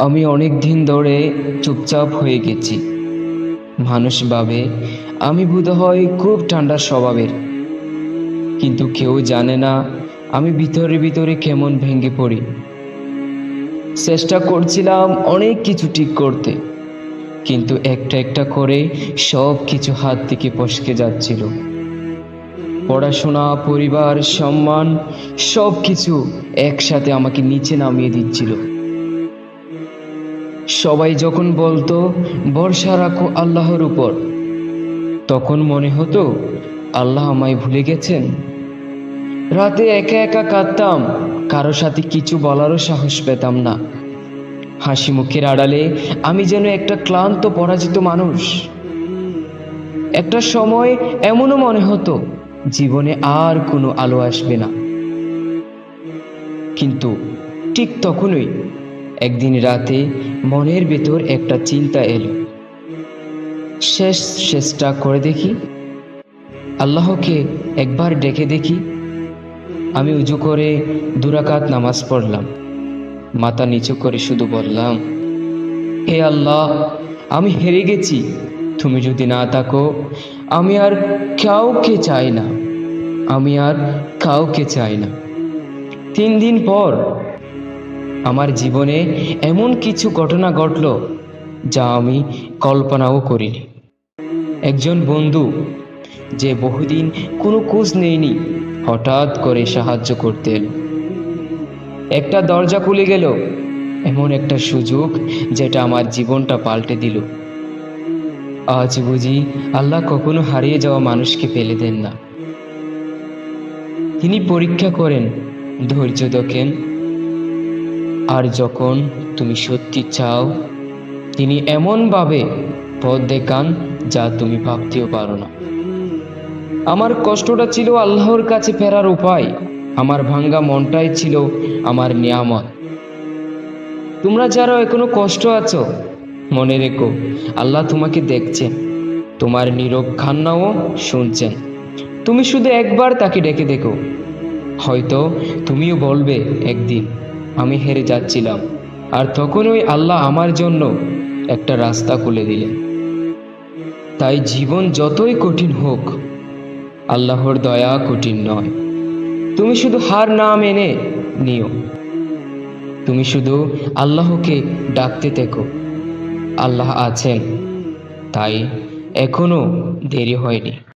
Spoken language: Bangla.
আমি অনেক দিন ধরে চুপচাপ হয়ে গেছি। মানুষ ভাবে, আমি বোধহয় খুব ঠান্ডা স্বভাবের। কিন্তু কেউ জানে না, আমি ভিতরে ভিতরে কেমন ভেঙে পড়ি। চেষ্টা করছিলাম অনেক কিছু ঠিক করতে, কিন্তু একটা একটা করে সব কিছু হাত থেকে পসকে যাচ্ছিল। পড়াশোনা, পরিবার, সম্মান সব কিছু একসাথে আমাকে নিচে নামিয়ে দিচ্ছিল। সবাই যখন বলতো, ভরসা রাখো আল্লাহর উপর, তখন মনে হতো, আল্লাহ আমায় ভুলে গেছেন। রাতে একা একা কাঁদতাম, কারও সাথে কিছু বলারও সাহস পেতাম না। হাসি মুখের আড়ালে আমি যেন একটা ক্লান্ত, পরাজিত মানুষ। একটা সময় এমনও মনে হতো, জীবনে আর কোনো আলো আসবে না। কিন্তু ঠিক তখনই একদিন রাতে মনের ভেতর একটা চিন্তা এলো। শেষ চেষ্টা করে দেখি, আল্লাহকে একবার ডেকে দেখি। আমি উজু করে দুরাকাত নামাজ পড়লাম, মাথা নিচু করে শুধু বললাম, হে আল্লাহ, আমি হেরে গেছি। তুমি যদি না থাকো, আমি আর কাউকে চাই না। আমি আর কাউকে চাই না। তিন দিন পর আমার জীবনে এমন কিছু ঘটনা ঘটল যা আমি কল্পনাও করিনি। একজন বন্ধু যে বহুদিন কোনো খোঁজ নেয়নি, হঠাৎ করে সাহায্য করতে একটা দরজা খুলে গেল, এমন একটা সুযোগ যেটা আমার জীবনটা পাল্টে দিল। আজ বুঝি আল্লাহ কখনো হারিয়ে যাওয়া মানুষকে ফেলে দেন না। তিনি পরীক্ষা করেন, ধৈর্য দেখেন আর যখন তুমি সত্যি চাও, তিনি এমনভাবে পথ দেখান যা তুমি ভাবতেও পারো না। আমার কষ্টটা ছিল আল্লাহর কাছে ফেরার উপায়। আমার ভাঙ্গা মনটাই ছিল আমার নিয়ামত। তোমরা যারা এখনও কষ্ট আছো, মনে রেখো, আল্লাহ তোমাকে দেখছেন। তোমার নীরব খান্নাও শুনছেন। তুমি শুধু একবার তাকে ডেকে দেখো। হয়তো তুমিও বলবে একদিন আমি হেরে যাচ্ছিলাম। আর তখন ওই আল্লাহ আমার জন্য একটা রাস্তা খুলে দিলেন। তাই জীবন যতই কঠিন হোক, আল্লাহর দয়া কঠিন নয়। তুমি শুধু হার না মেনে নিও। তুমি শুধু আল্লাহকে ডাকতে থেকো আল্লাহ আছেন, তাই এখনও দেরি হয়নি।